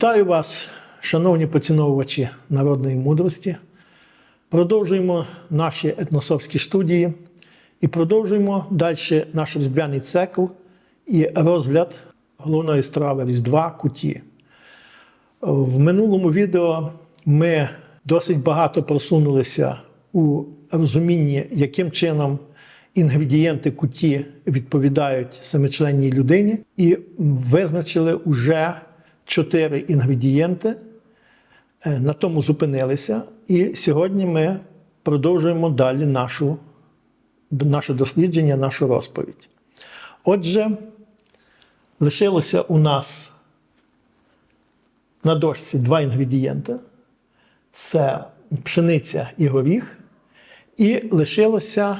Вітаю вас, шановні поціновувачі народної мудрості. Продовжуємо наші етносовські студії і продовжуємо далі наш різдвяний цикл і розгляд головної страви Різдва куті. В минулому відео ми досить багато просунулися у розумінні, яким чином інгредієнти куті відповідають семичленній людині, і визначили уже чотири інгредієнти. Е, На тому зупинилися. І сьогодні ми продовжуємо далі нашу, наше дослідження, нашу розповідь. Отже, лишилося у нас на дошці два інгредієнти: це пшениця і горіх, і лишилося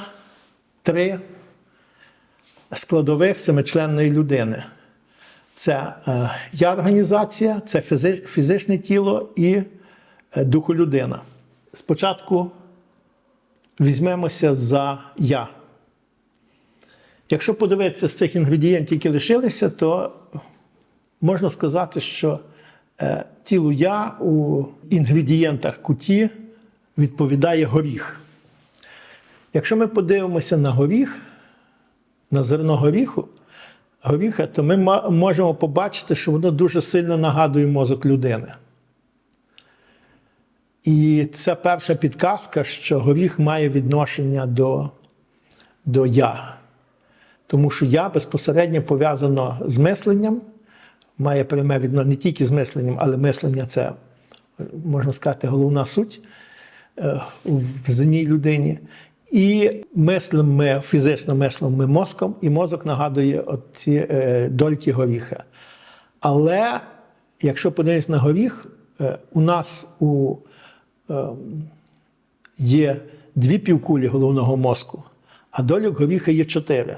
три складових семичленної людини. Це е, я організація, це фізичне тіло і е, духолюдина. Спочатку візьмемося за я. Якщо подивитися з цих інгредієнтів, які лишилися, то можна сказати, що е, тілу я у інгредієнтах куті відповідає горіх. Якщо ми подивимося на горіх, на зерно горіху, горіха, то ми можемо побачити, що воно дуже сильно нагадує мозок людини. І це перша підказка, що горіх має відношення до, до я. Тому що я безпосередньо пов'язано з мисленням, має пряме відношення не тільки з мисленням, але мислення це, можна сказати, головна суть е, в земній людині. І мислимо ми, фізично мислимо ми мозком, і мозок нагадує ці е, дольки горіха. Але якщо подивитися на горіх, е, у нас у, е, є дві півкулі головного мозку, а дольок горіха є чотири.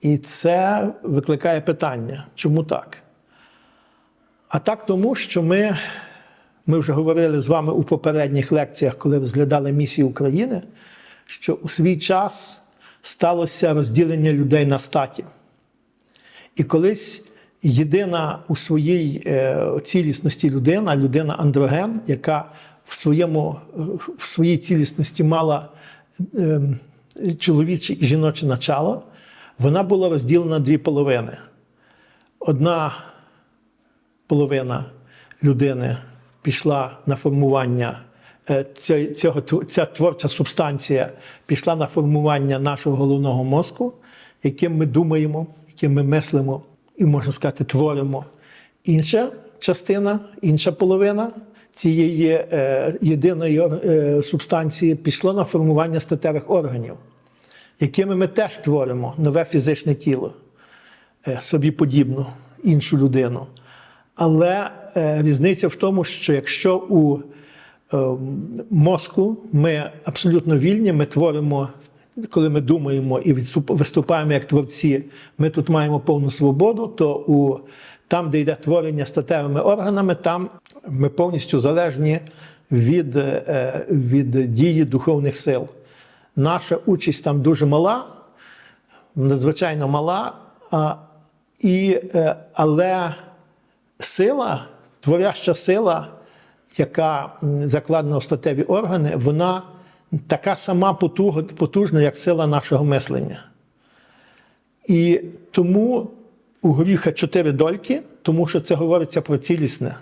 І це викликає питання, чому так? А так тому, що ми, ми вже говорили з вами у попередніх лекціях, коли розглядали місію України, що у свій час сталося розділення людей на статі. І колись єдина у своїй е, цілісності людина, людина андроген, яка в, своєму, в своїй цілісності мала е, чоловіче і жіноче начало, вона була розділена на дві половини. Одна половина людини пішла на формування е, цього, ця творча субстанція пішла на формування нашого головного мозку, яким ми думаємо, яким ми мислимо і, можна сказати, творимо. Інша частина, інша половина цієї е, єдиної е, субстанції пішло на формування статевих органів, якими ми теж творимо нове фізичне тіло собі подібну іншу людину. Але е, різниця в тому, що якщо у е, мозку ми абсолютно вільні, ми творимо, коли ми думаємо і виступаємо як творці, ми тут маємо повну свободу, то у, там, де йде творення статевими органами, там ми повністю залежні від, е, від дії духовних сил. Наша участь там дуже мала, надзвичайно мала, і, але сила, творяща сила, яка закладена в статеві органи, вона така сама потужна, як сила нашого мислення. І тому у горіха чотири дольки, тому що це говориться про цілісне,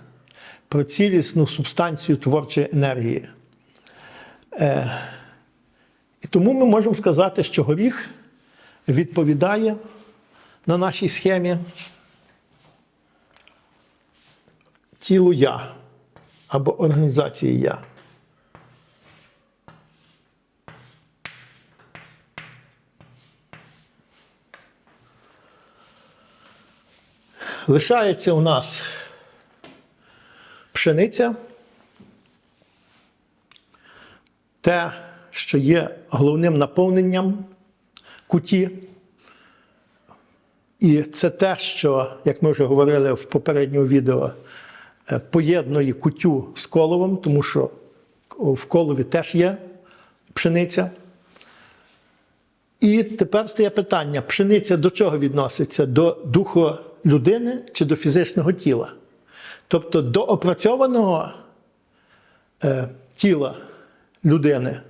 про цілісну субстанцію творчої енергії. Е, і тому ми можемо сказати, що горіх відповідає на нашій схемі тілу я або організації я. Лишається у нас пшениця, те, що є головним наповненням куті. І це те, що, як ми вже говорили в попередньому відео, поєднує кутю з коловом, тому що в колові теж є пшениця. І тепер стає питання: пшениця до чого відноситься? До духу людини чи до фізичного тіла? Тобто до опрацьованого е, тіла людини,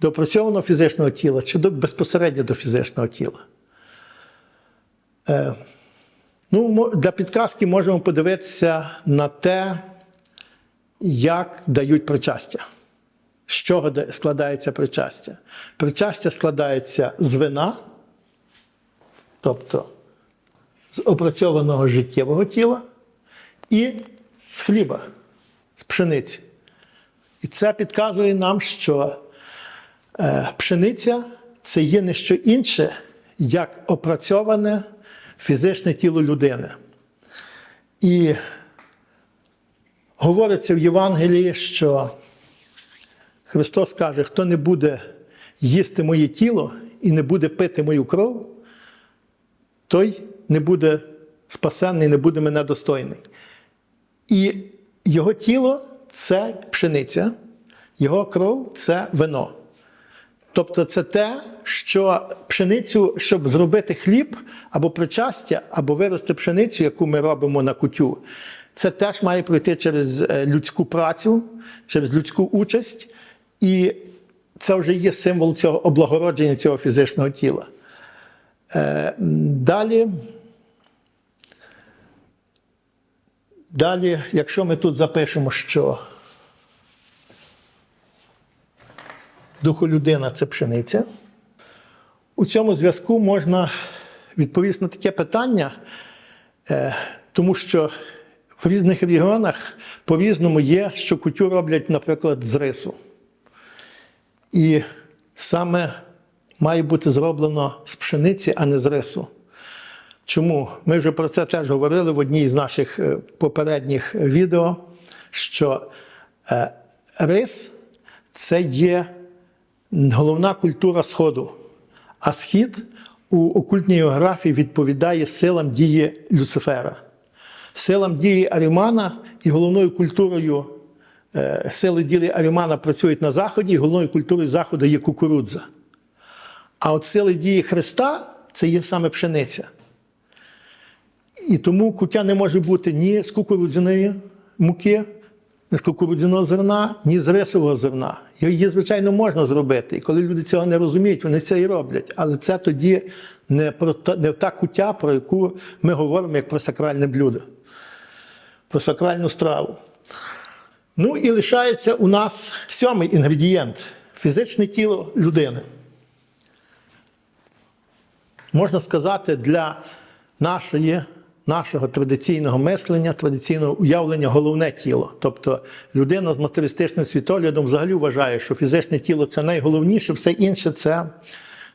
до опрацьованого фізичного тіла, чи до, безпосередньо до фізичного тіла. Е, ну, для підказки можемо подивитися на те, як дають причастя. З чого складається причастя? Причастя складається з вина, тобто з опрацьованого життєвого тіла, і з хліба, з пшениці. І це підказує нам, що е, пшениця це є не що інше, як опрацьоване фізичне тіло людини. І говориться в Євангелії, що Христос каже: хто не буде їсти моє тіло і не буде пити мою кров, той не буде спасенний, не буде мене достойний. І його тіло це пшениця, його кров це вино. Тобто це те, що пшеницю, щоб зробити хліб або причастя, або вирости пшеницю, яку ми робимо на кутю, це теж має пройти через е, людську працю, через людську участь, і це вже є символ цього облагородження цього фізичного тіла. Е, Далі. Далі, якщо ми тут запишемо, що духу людина це пшениця, у цьому зв'язку можна відповісти на таке питання, е, тому що в різних регіонах по-різному є, що кутю роблять, наприклад, з рису. І саме має бути зроблено з пшениці, а не з рису. Чому? Ми вже про це теж говорили в одній з наших е, попередніх відео, що е, рис це є головна культура Сходу, а схід у окультній географії відповідає силам дії Люцифера. Силам дії Арімана і головною культурою е, сили дії Арімана працюють на Заході, і головною культурою Заходу є кукурудза. А от сили дії Христа це є саме пшениця. І тому куття не може бути ні з кукурудзяної муки, ні зерна, ні з рисового зерна. Її, звичайно, можна зробити. І коли люди цього не розуміють, вони це і роблять. Але це тоді не, про та, не та куття, про яку ми говоримо як про сакральне блюдо, про сакральну страву. Ну і лишається у нас сьомий інгредієнт фізичне тіло людини. Можна сказати, для нашої, нашого традиційного мислення, традиційного уявлення головне тіло. Тобто людина з матеріалістичним світоглядом взагалі вважає, що фізичне тіло це найголовніше, все інше це,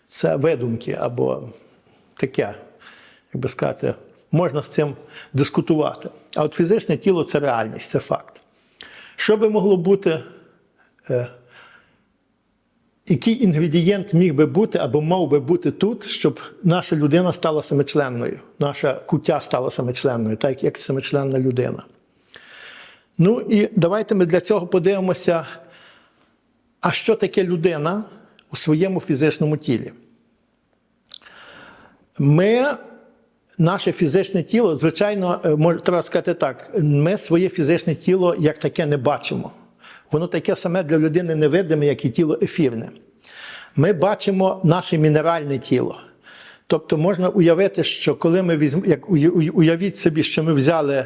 це видумки або таке, як би сказати, можна з цим дискутувати. А от фізичне тіло це реальність, це факт. Що би могло бути? Який інгредієнт міг би бути або мав би бути тут, щоб наша людина стала самочленною, наша куття стала самочленною, так як самочленна людина. Ну і давайте ми для цього подивимося, а що таке людина у своєму фізичному тілі. Ми, наше фізичне тіло, звичайно, е, треба сказати так, ми своє фізичне тіло як таке не бачимо. Воно таке саме для людини невидиме, як і тіло ефірне. Ми бачимо наше мінеральне тіло. Тобто можна уявити, що коли ми візьмемо, як уя- уя- уявіть собі, що ми взяли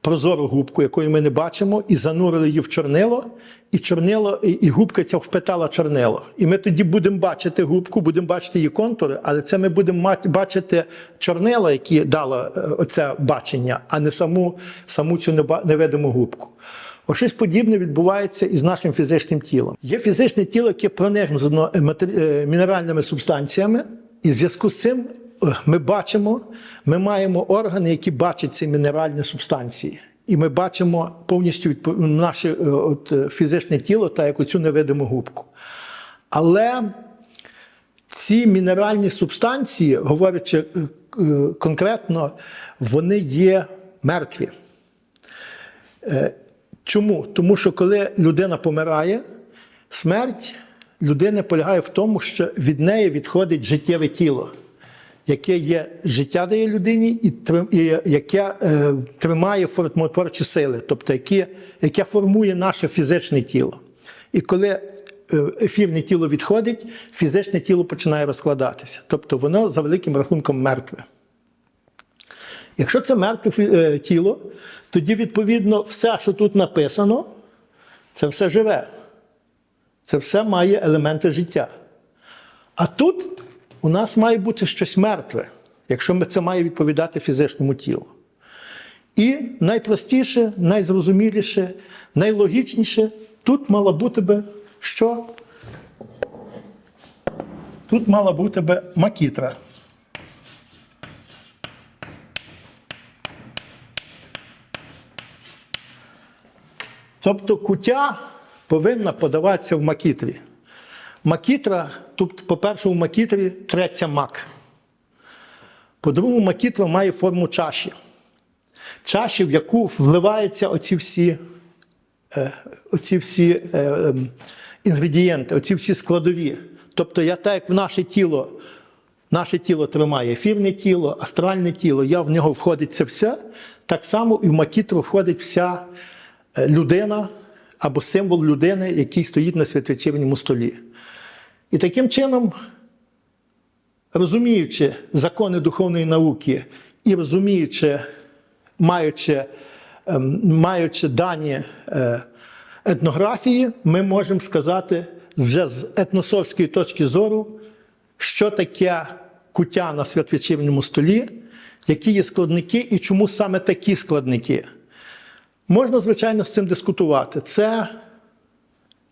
прозору губку, якої ми не бачимо, і занурили її в чорнило, і чорнило, і, і губка ця впитала чорнило. І ми тоді будемо бачити губку, будемо бачити її контури, але це ми будемо бачити чорнило, яке дало е, оце бачення, а не саму, саму цю невидиму губку. Ось щось подібне відбувається і з нашим фізичним тілом. Є фізичне тіло, яке проникнено е, е, мінеральними субстанціями, і в зв'язку з цим е, ми бачимо, ми маємо органи, які бачать ці мінеральні субстанції. І ми бачимо повністю наше от, фізичне тіло та як оцю невидиму губку. Але ці мінеральні субстанції, говорячи конкретно, вони є мертві. Чому? Тому що коли людина помирає, смерть людини полягає в тому, що від неї відходить життєве тіло, яке є життя дає людині, і, і яке е, тримає формотворчі сили, тобто яке, яке формує наше фізичне тіло. І коли е, ефірне тіло відходить, фізичне тіло починає розкладатися. Тобто воно за великим рахунком мертве. Якщо це мертве е, тіло, тоді, відповідно, все, що тут написано, це все живе. Це все має елементи життя. А тут у нас має бути щось мертве, якщо це має відповідати фізичному тілу. І найпростіше, найзрозуміліше, найлогічніше тут мала бути би що? Тут мала бути би макітра. Тобто куття повинна подаватися в макітрі. Макітра, тут, по-перше, у макітрі треться мак. По-другому, макітра має форму чаші. Чаші, в яку вливаються оці всі, е, оці всі е, ем, інгредієнти, оці всі складові. Тобто, я так як в наше тіло, наше тіло тримає ефірне тіло, астральне тіло, я в нього входить це все, так само і в макітру входить вся людина або символ людини, який стоїть на святвечірньому столі. І таким чином, розуміючи закони духовної науки і розуміючи, маючи, ем, маючи дані е, етнографії, ми можемо сказати вже з етносовської точки зору, що таке куття на святвечірньому столі, які є складники і чому саме такі складники. Можна, звичайно, з цим дискутувати. Це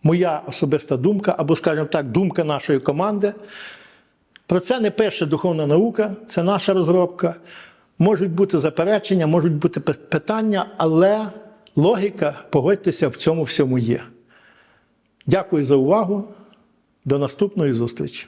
моя особиста думка, або, скажімо так, думка нашої команди. Про це не пише духовна наука, це наша розробка. Можуть бути заперечення, можуть бути питання, але логіка, погодьтеся, в цьому всьому є. Дякую за увагу. До наступної зустрічі.